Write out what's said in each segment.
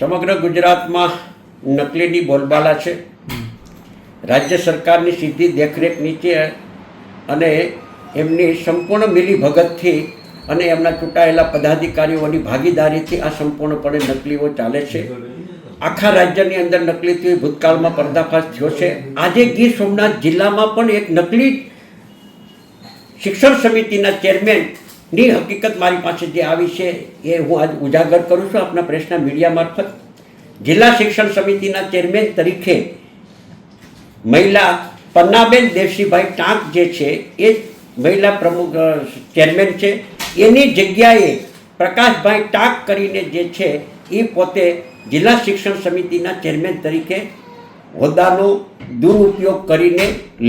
સમગ્ર ગુજરાતમાં નકલીની બોલબાલા છે. રાજ્ય સરકારની સીધી દેખરેખ નીચે અને એમની સંપૂર્ણ મિલીભગતથી અને એમના ચૂંટાયેલા પદાધિકારીઓની ભાગીદારીથી આ સંપૂર્ણપણે નકલીઓ ચાલે છે. આખા રાજ્યની અંદર નકલીથી ભૂતકાળમાં પર્દાફાશ થયો છે. આજે ગીર સોમનાથ જિલ્લામાં પણ એક નકલી શિક્ષણ સમિતિના ચેરમેનની હકીકત મારી પાસે જે આવી છે એ હું આજ ઉજાગર કરું છું આપના પ્રેસના મીડિયા મારફત. જિલ્લા શિક્ષણ સમિતિના ચેરમેન તરીકે મહિલા પન્નાબેન દેવસીભાઈ ટાંક જે છે એ મહિલા પ્રમુખ ચેરમેન છે. એની જગ્યાએ પ્રકાશભાઈ ટાંક કરીને જે છે એ પોતે જિલ્લા શિક્ષણ સમિતિના ચેરમેન તરીકે હોદ્દાનો દુરુપયોગ કરીને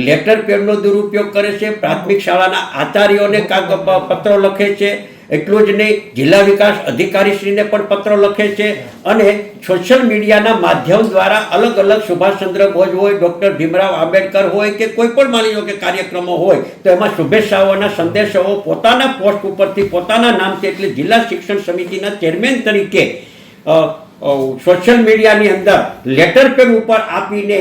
લેટર પેડનો દુરુપયોગ કરે છે, પ્રાથમિક શાળાના આચાર્યોને કાગ પત્રો લખે છે, એટલું જ નહીં, જિલ્લા વિકાસ અધિકારીશ્રીને પણ પત્રો લખે છે અને સોશિયલ મીડિયાના માધ્યમ દ્વારા અલગ અલગ સુભાષચંદ્ર બોઝ હોય, ડૉક્ટર ભીમરાવ આંબેડકર હોય કે કોઈ પણ માની લો કે કાર્યક્રમો હોય, તો એમાં શુભેચ્છાઓના સંદેશાઓ પોતાના પોસ્ટ ઉપરથી પોતાના નામથી એટલે જિલ્લા શિક્ષણ સમિતિના ચેરમેન તરીકે સોશિયલ મીડિયાની અંદર લેટર પેડ ઉપર આપીને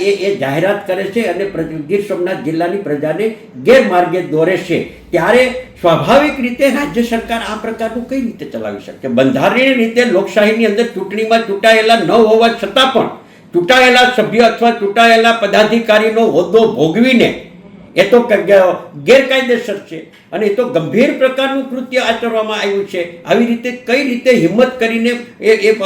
એ એ જાહેરાત કરે છે અને ગીર સોમનાથ જિલ્લાની પ્રજાને ગેરમાર્ગે દોરે છે. ત્યારે સ્વાભાવિક રીતે રાજ્ય સરકાર આ પ્રકારનું કઈ રીતે ચલાવી શકે? બંધારણીય રીતે લોકશાહીની અંદર ચૂંટણીમાં ચૂંટાયેલા ન હોવા છતાં પણ ચૂંટાયેલા સભ્ય અથવા ચૂંટાયેલા પદાધિકારીનો હોદ્દો ભોગવીને એ તો ગેરકાયદેસર છે. અને એ તો ગંભીર પ્રકારનું કૃત્ય આચરવામાં આવ્યું છે. આવી રીતે કઈ રીતે હિંમત કરીને એ એ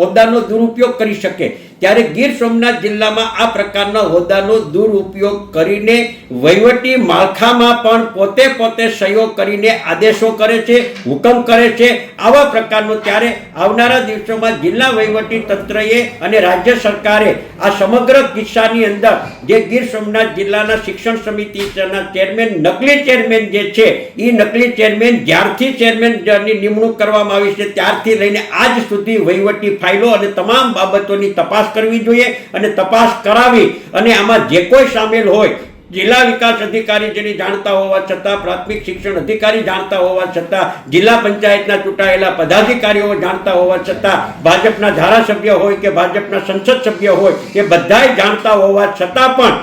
હોદ્દાનો દુરુપયોગ કરી શકે? ત્યારે ગીર સોમનાથ જિલ્લામાં આ પ્રકારના હોદ્દાનો દુરુપયોગ કરીને વહીવટી માળખામાં પણ પોતે પોતે સહયોગ કરીને આદેશો કરે છે, હુકમ કરે છે. આવા પ્રકારનો ત્યારે આવનારા દિવસોમાં જિલ્લા વહીવટી તંત્રએ અને રાજ્ય સરકારે આ સમગ્ર કિસ્સાની અંદર જે ગીર સોમનાથ જિલ્લાના શિક્ષણ સમિતિના ચેરમેન, નકલી ચેરમેન જે છે એ નકલી ચેરમેન જ્યારથી ચેરમેનની નિમણૂક કરવામાં આવી છે, ત્યારથી લઈને આજ સુધી વહીવટી ફાઇલો અને તમામ બાબતોની તપાસ કરવી જોઈએ અને તપાસ કરાવી અને આમાં જે કોઈ સામેલ હોય, જિલ્લા વિકાસ અધિકારી જેની જાણતા હોવા છતાં, પ્રાથમિક શિક્ષણ અધિકારી જાણતા હોવા છતાં, જિલ્લા પંચાયતના ચૂંટાયેલા પદાધિકારીઓ જાણતા હોવા છતાં, ભાજપના ધારાસભ્ય હોય કે ભાજપના સંસદ સભ્ય હોય, એ બધાય જાણતા હોવા છતાં પણ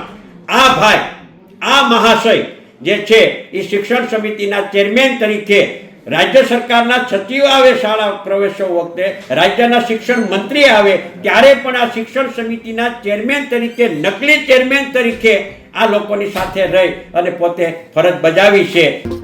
આ ભાઈ, આ મહાશય જે છે, એ શિક્ષણ સમિતિના ચેરમેન તરીકે રાજ્ય સરકારના સચિવ આવે, શાળા પ્રવેશો વખતે રાજ્યના શિક્ષણ મંત્રી આવે, ત્યારે પણ આ શિક્ષણ સમિતિના ચેરમેન તરીકે, નકલી ચેરમેન તરીકે આ લોકોની સાથે રહી અને પોતે ફરજ બજાવી છે.